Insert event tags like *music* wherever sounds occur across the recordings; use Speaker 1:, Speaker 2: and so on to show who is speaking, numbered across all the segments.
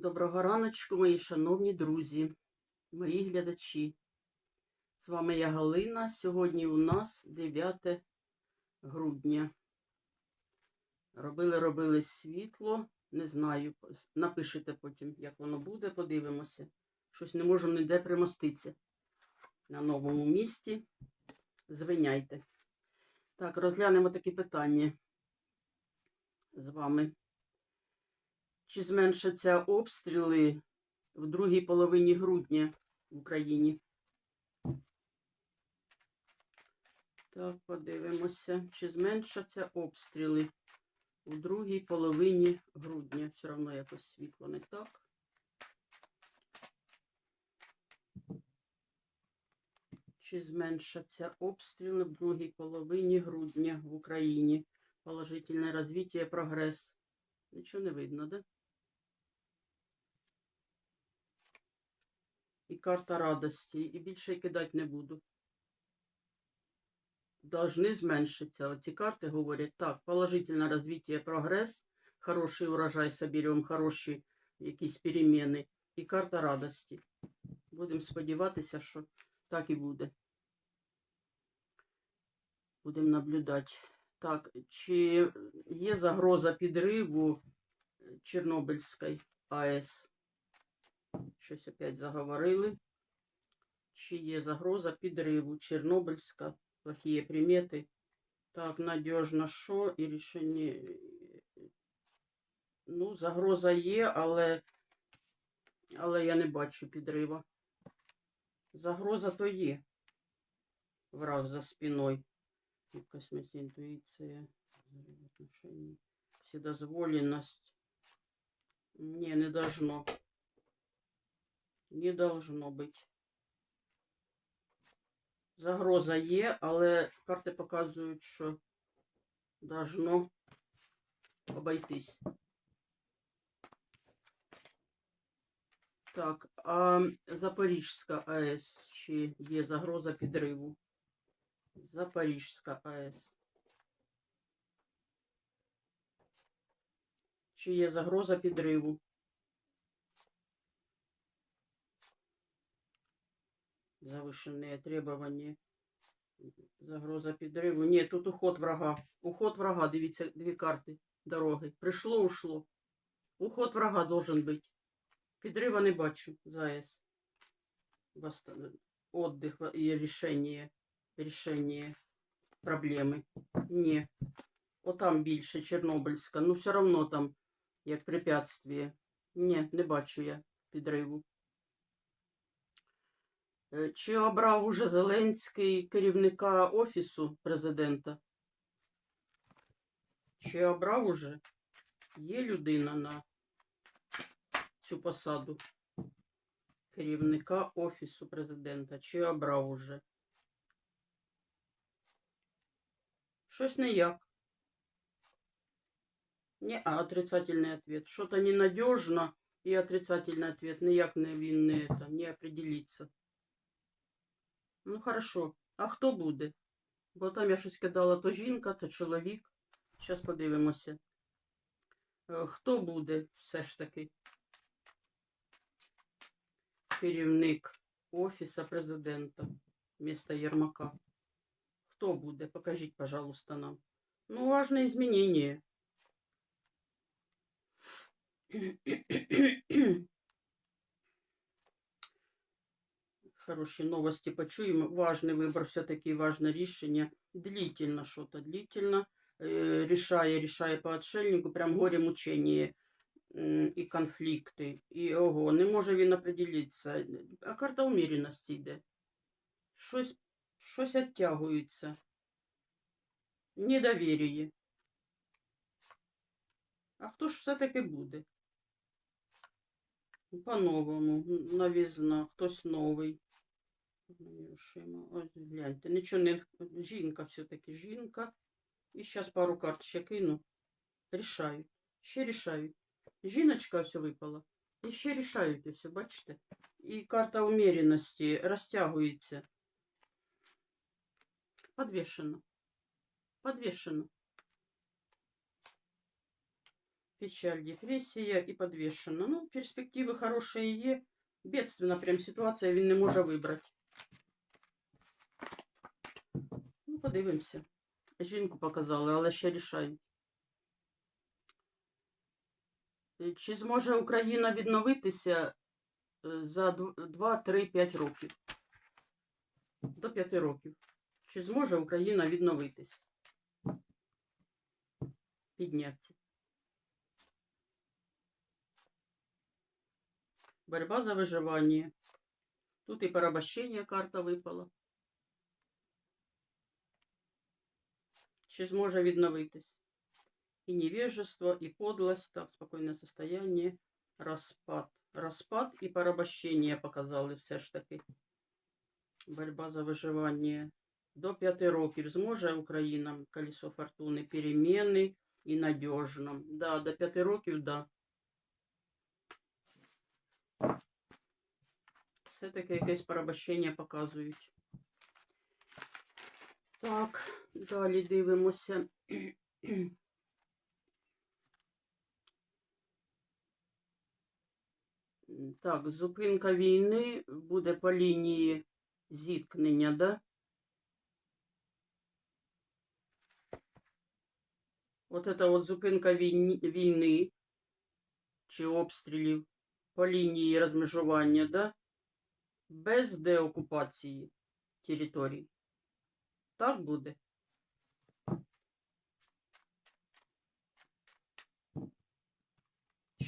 Speaker 1: Доброго раночку, мої шановні друзі, мої глядачі. З вами я Галина. Сьогодні у нас 9 грудня. Робили, робили світло. Не знаю. Напишите потім, як воно буде, подивимося. Щось не можу ніде примоститися на новому місці. Звиняйте. Так, розглянемо такі питання з вами. Чи зменшаться обстріли в другій половині грудня в Україні? Так, подивимося, чи зменшаться обстріли у другій половині грудня. Все одно якось світло не так. Чи зменшаться обстріли в другій половині грудня в Україні? Положительне розвиття, прогрес. Нічого не видно, да? І карта радості. І більше й кидати не буду. Должны зменшиться. Оці карти говорять, так, положительне розвиття, прогрес, хороший урожай соберемо, хороші якісь переміни. І карта радості. Будемо сподіватися, що так і буде. Будемо наблюдати. Так, чи є загроза підриву Чорнобильської АЕС? Щось опять заговорили. Чи є загроза підриву Чорнобильська? Плохие примети. Так, надіжно що і рішення. Ну, загроза є, але, але я не бачу підрива. Загроза то є. Враг за спиною. Космос, интуиция, отношения, вседозволенность. Не, не должно. Не должно быть. Загроза є, але карти показують, що должно обойтись. Так, а Запорізька АЕС чи є загроза підриву? Запорізька АЕС. Чи є загроза підриву? Завышенные требования. Загроза підриву. Ні, тут уход врага. Уход врага, дивіться, дві карти дороги. Прийшло, ушло. Уход врага должен бути. Підрива не бачу за АЕС. Восста- Отдых і рішення рішення проблеми. Ні. Отам більше Чорнобильська. Ну, все одно там як препятствие. Ні, не бачу я підриву. Е, Чи обрав уже Зеленський керівника Офісу президента? Чи обрав уже? Є людина на цю посаду керівника Офісу президента? Чи обрав уже? Щось ніяк. Не, а отрицательный ответ. Что-то ненадежно и отрицательный ответ. Ніяк не він не, это, не определиться. Ну, хорошо. А хто буде? Бо там я щось кидала то жінка, то чоловік. Зараз подивимося. Е, Хто буде все ж таки? Керівник Офіса президента міста Єрмака. Кто будет? Покажите, пожалуйста, нам. Ну, важное изменение. Хорошие новости почуем. Важный выбор, все-таки важное решение. Длительно что-то, длительно. Э, решая, решая по отшельнику, прям горе мучение м, і конфлікти. І ого, не може він определитися. А карта уміряності йде. Щось, щось оттягується. Недовір'я. А хто ж все-таки буде? По-новому, новізна, хтось новий. Нерушимо. Ось гляньте, нічого не... Жінка все-таки, жінка. І зараз пару карт ще кину. Рішають. Ще рішають. Жіночка все випала. І ще рішають усе, бачите? І карта уміряності розтягується. Подвішено. Подвішено. Печаль, депресія і подвішена. Ну, перспективи хороші є. Бедственна прям ситуація, він не може вибрати. Подивимося. Жінку показали, але ще рішають. Е, Чи зможе Україна відновитися е, за 2-3-5 років? До 5 років. Чи зможе Україна відновитись? Піднятися. Борьба за виживання. Тут і порабощення карта випала. Чи зможе відновитись? І невежество, і подлость, так, спокійне состояние, розпад. Розпад і порабощення показали все ж таки. Борьба за виживання. До 5 років зможе Україна колесо фортуни переміни і надіжно. Да, до 5 років, да. Все-таки якесь порабощення показують. Так, Далі дивимося. Так, зупинка війни буде по лінії зіткнення, да? От це от зупинка війни, чи обстрілів по лінії розмежування, да? Без деокупації територій. Так буде?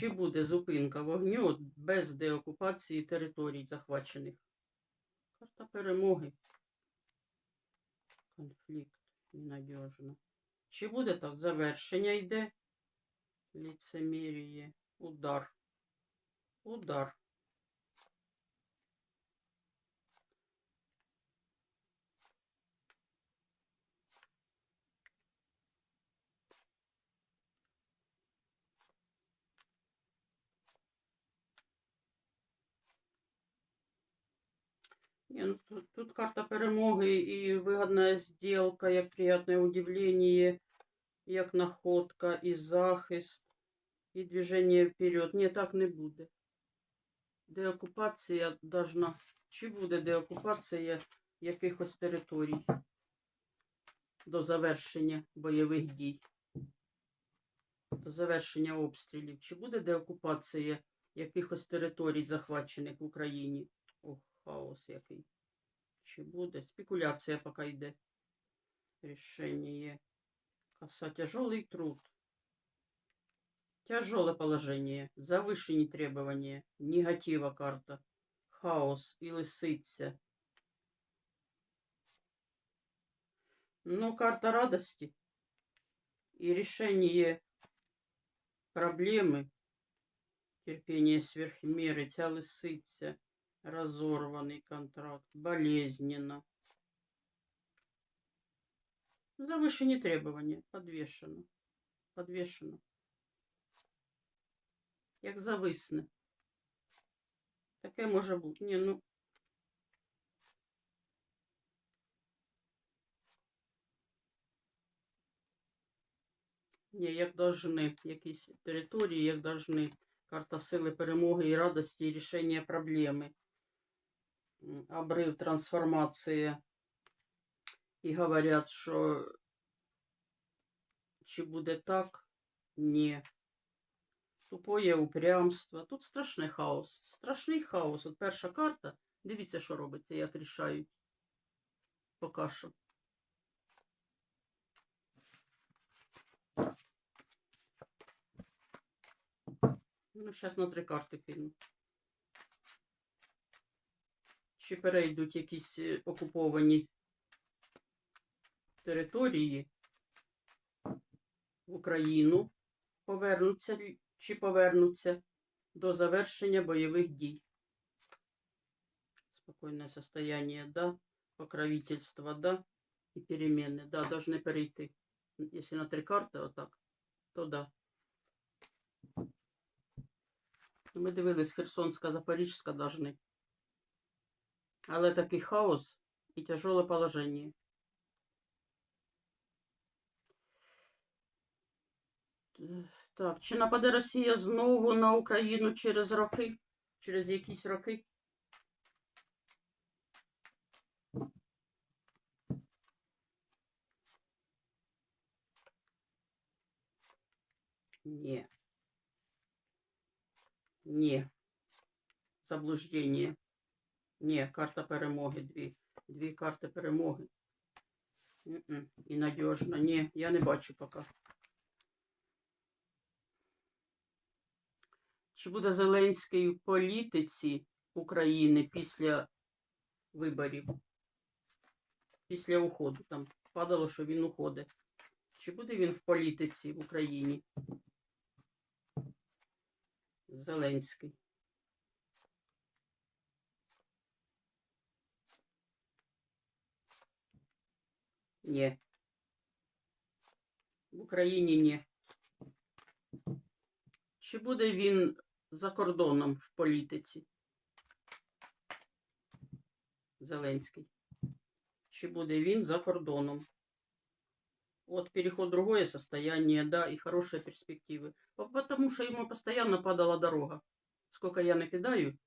Speaker 1: Чи буде зупинка вогню без деокупації територій захвачених? Карта перемоги. Конфлікт ненадіжно. Чи буде так? Завершення йде? Ліцеміріє. Удар. Удар. Тут, тут карта перемоги і вигідна сделка, як приятне удивление, як находка, і захист, і движення вперед. Ні, так не буде. Деокупація должна. Чи буде деокупація якихось територій до завершення бойових дій? До завершення обстрілів. Чи буде деокупація якихось територій, захвачених в Україні? Хаос який. Чи буде? Спекуляція поки йде. Рішення. Коса. Тяжелый труд. Тяжелое положение. Завышенные требования. Негатива карта. Хаос и лисиця. Ну, карта радости. И решение проблемы. Терпение сверх меры. Ця лисиця. Разорванный контракт. Болезненно. Завышенные требования. Подвешено. Подвешено. Як зависне. Таке може бути. Ні, ну. Ні, як должны. Якісь території, як должны. Карта сили перемоги і радості і рішення проблеми. М, Обрив трансформації. І говорять, що чи буде так? Ні. Тупоє упрямство. Тут страшний хаос. Страшний хаос. От перша карта. Дивіться, що робиться, як рішають. Поки що. Ну, зараз на три карти кину Чи перейдуть якісь е, окуповані території в Україну, повернуться лі- чи повернуться до завершення бойових дій. Спокойное состояние, да. Покровительство, да. И перемены, да, должны перейти. Если на три карти, отак, то да. Ну, Ми дивились Херсонська, Запорізька должны. Але такий хаос і тяжеле положення. Так, чи нападе Росія знову на Україну через роки? Через якісь роки? Ні. Ні. Заблуждення. Ні, карта перемоги. Дві. Дві карти перемоги. І надіжно. Ні, я не бачу поки. Чи буде Зеленський в політиці України після виборів? Після уходу. Там падало, що він уходить. Чи буде він в політиці в Україні? Зеленський. Ні. В Україні ні. Чи буде він за кордоном в політиці? Зеленський. Чи буде він за кордоном? Вот переход другое состояние, да, и хорошие перспективы. Потому что ему постоянно падала дорога. Сколько я не кидаю,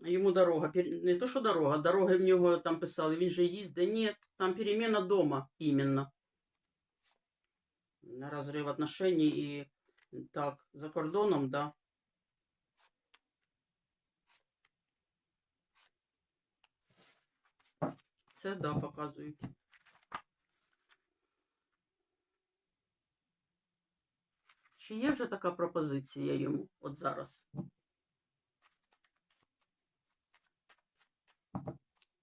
Speaker 1: йому дорога. Не то, що дорога, дороги в нього там писали, він же їздить. Ні, там перемена дома іменно. На розрив отношений і так, за кордоном, да. Це да, показують. Чи є вже така пропозиція йому от зараз?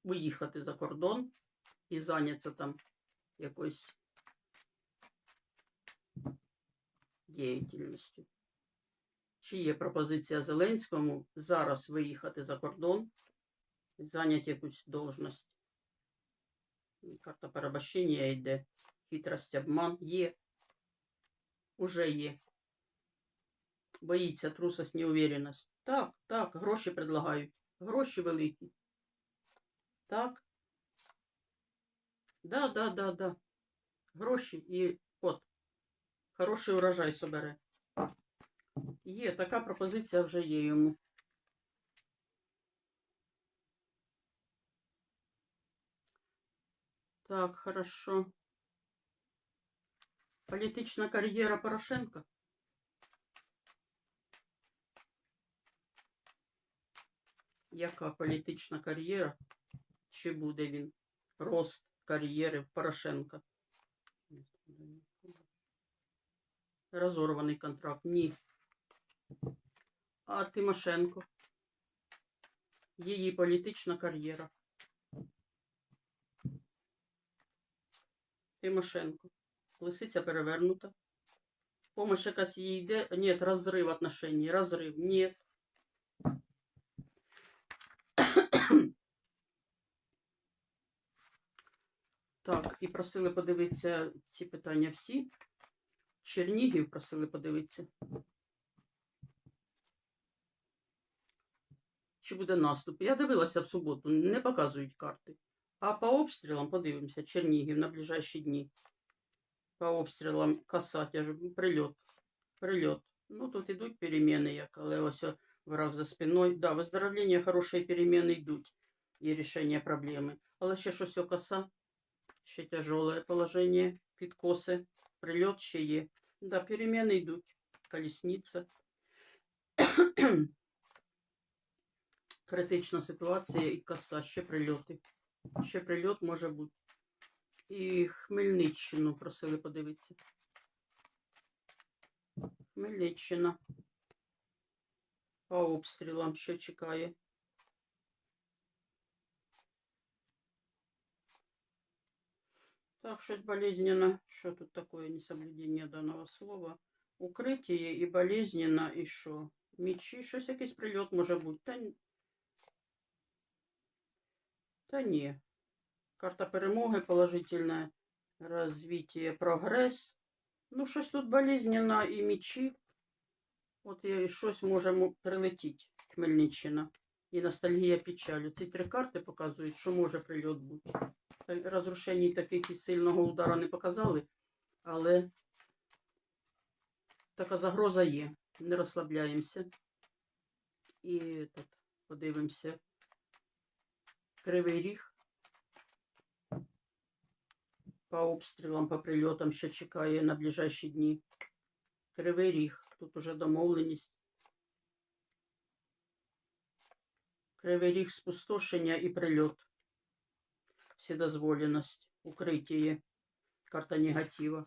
Speaker 1: Уїхати за кордон і зайнятися там якоюсь діяльністю. Чи є пропозиція Зеленському зараз виїхати за кордон і зайняти якусь должність? Карта порабощення йде, хитрость, обман є. Уже є. Боїться трусость, неуверенность. Так, так, гроші предлагають. Гроші великі. Так. Да, да, да, да. Гроші і от. Хороший урожай собере. Є, така пропозиція вже є йому. Так, хорошо. Політична кар'єра Порошенка. Яка політична кар'єра? Чи буде він? Рост кар'єри в Порошенка? Розорваний контракт. Ні. А Тимошенко? Її політична кар'єра. Тимошенко. Лисиця перевернута. Помощь якась їй йде. Ні, розрив отношений. Розрив. Ні. Так, і просили подивитися ці питання всі. Чернігів просили подивитися. Чи буде наступ? Я дивилася в суботу, не показують карти. А по обстрілам подивимося, Чернігів на ближайші дні. По обстрілам касать, я ж прильот. Прильот. Ну тут ідуть переміни, як, але ось враг за спиною. Да, виздоровлення, хороші переміни йдуть і рішення проблеми. Але ще щось о коса, ще тяжеле положення, підкоси, прильот ще є. Да, переміни йдуть. Колісниця. *coughs* Критична ситуація і коса, ще прильоти. Ще прильот може бути. І Хмельниччину просили подивитися. Хмельниччина. По обстрілам що чекає? Так, щось болезненно. Що тут такое несоблюдение даного слова? Укриття і болезненно, і що? Мічі, щось якийсь прильот може бути. Та, Та ні. Карта перемоги положительне развитие, прогрес. Ну, щось тут болезненно і мічі. От і щось може прилетіти, Хмельниччина. І ностальгія печалю. Ці три карти показують, що може прильот бути. Розрушень таких і сильного удару не показали, але така загроза є. Не розслабляємося. І тут подивимося. Кривий ріг. По обстрілам, по прильотам, що чекає на ближайші дні. Кривий ріг. Тут уже домовленість. Кривий ріг спустошення і прильот. Вседозволеність. Укриття. Карта негатива.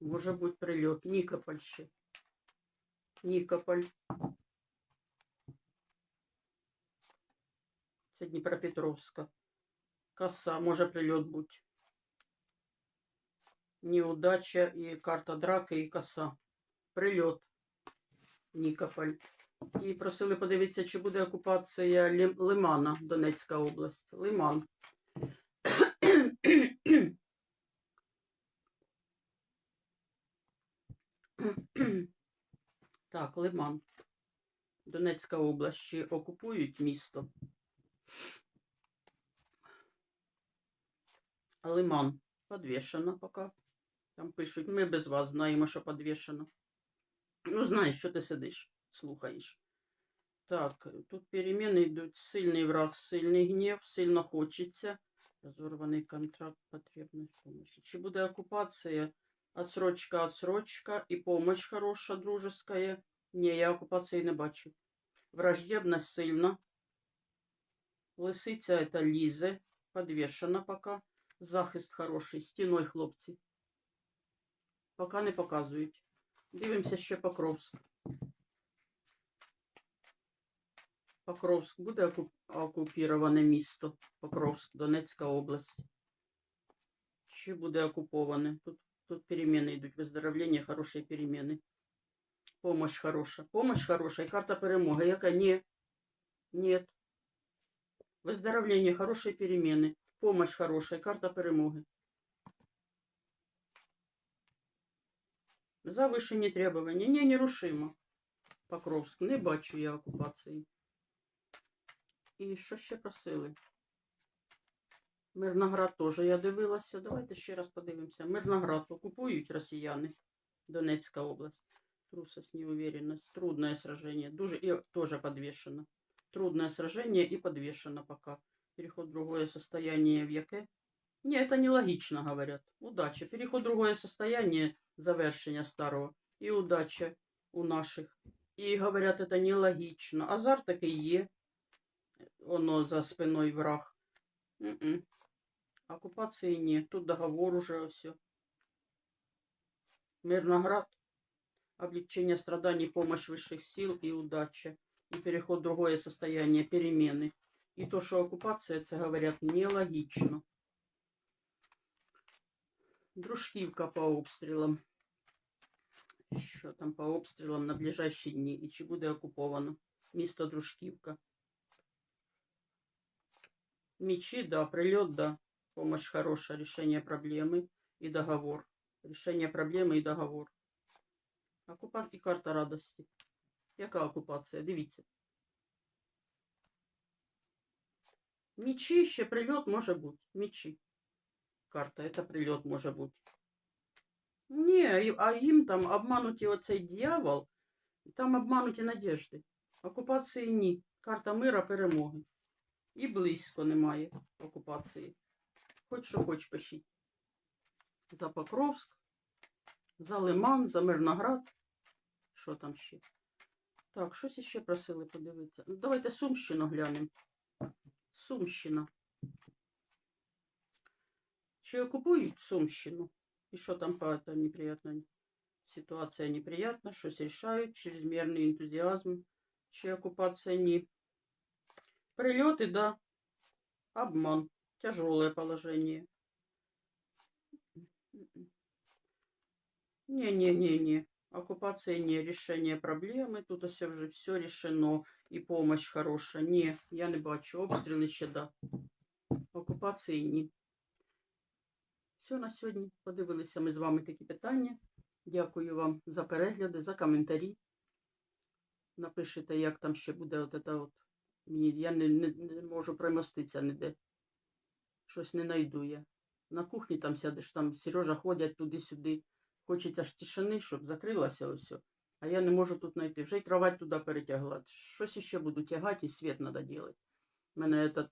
Speaker 1: Може бути прильот. Нікополь ще. Нікополь. Це Дніпропетровська. Коса. Може прильот бути. Неудача і карта драки і коса. Прильот. Нікополь. І просили подивитися, чи буде окупація Лимана, Донецька область. Лиман. Так, Лиман. Донецька область. Чи окупують місто? Лиман подвішено поки. Там пишуть, ми без вас знаємо, що подвішено. Ну, знаєш, що ти сидиш, слухаєш. Так, тут переміни йдуть. Сильний враг, сильний гнів, сильно хочеться. Розорваний контракт, потребність помощи. Чи буде окупація? Отсрочка, отсрочка і помощь хороша, дружеская. Ні, я окупації не бачу. Враждебність сильна. Лисиця это Лізе. Подвішена пока. Захист хороший. Стіною хлопці. Пока не показують. Дивимося ще Покровськ. Покровськ буде оку- окупіроване місто. Покровськ, Донецька область. Чи буде окуповане? Тут, тут переміни йдуть. Виздоровлення, хороші переміни. Помощь хороша. Помощь хороша і карта перемоги. Яка? Ні. Нет. Выздоровление, хорошие перемены. Помощь хорошая, карта перемоги. Завищені требування. Ні, нерушимо. Покровськ. Не бачу я окупації. І що ще просили? Мирноград теж я дивилася. Давайте ще раз подивимося. Мирноград окупують росіяни. Донецька область. Трусость, неуверенность. Трудное сражение. Дуже и тоже подвешено. Трудное сражение и подвешено пока. Переход в другое состояние в яке? Не, это нелогично, говорят. Удача. Переход в другое состояние, завершення старого. І удача у наших. І говорят, это нелогично. Азарт такий є. Воно за спиною враг. Окупації ні. Тут договор уже ось. Мирноград. Облегчение страданий, помощь высших сил и удача. И переход в другое состояние, перемены. И то, что оккупация, это говорят, нелогично. Дружківка по обстрілам. Що там по обстрілам на ближайші дні? І чи буде окуповано? Місто Дружківка. Мечи, да, прилет, да. Помощь хорошая, решение проблемы и договор. Решение проблемы и договор. Окупант і карта радості. Яка окупація? Дивіться. Мічі ще прильот може бути. Мічі. Карта, це прильот може бути. Ні, і- а їм там обмануті оцей дьявол, там обмануті надіжди. Окупації ні. Карта мира перемоги. І близько немає окупації. Хоч що хоч пишіть. За Покровськ, за Лиман, за Мирноград. Що там ще? Так, щось іще просили подивитися. Ну, давайте Сумщину глянемо. Сумщина. Чи окупують Сумщину? І що там по это неприятно? Ситуація неприятна, щось рішають, чрезмірний ентузіазм, чи окупація ні. Прильоти, да. Обман. Тяжелое положение. Не-не-не-не. Оккупация не. Решение проблемы. Тут все вже все решено. І помощь хороша. Ні, я не бачу. Обстріли ще да. Окупації ні. Все на сьогодні. Подивилися ми з вами такі питання. Дякую вам за перегляди, за коментарі. Напишите, як там ще буде от от. Я не, не, не можу примоститися ніде. Щось не найду я. На кухні там сядеш, там Сережа ходять туди-сюди. Хочеться ж тишини, щоб закрилася ось. о. А я не можу тут знайти. Вже й кровать туди перетягла. Щось іще буду тягати і світ треба робити. Мене этот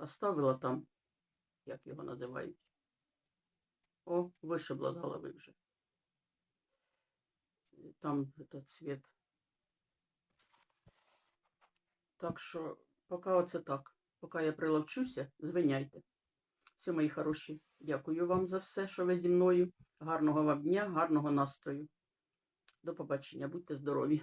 Speaker 1: оставила там, як його називають. О, вишибла з голови вже. Там этот світ. Так що, поки оце так. Поки я приловчуся, звиняйте. Все, мої хороші, дякую вам за все, що ви зі мною. Гарного вам дня, гарного настрою. До побачення, будьте здорові.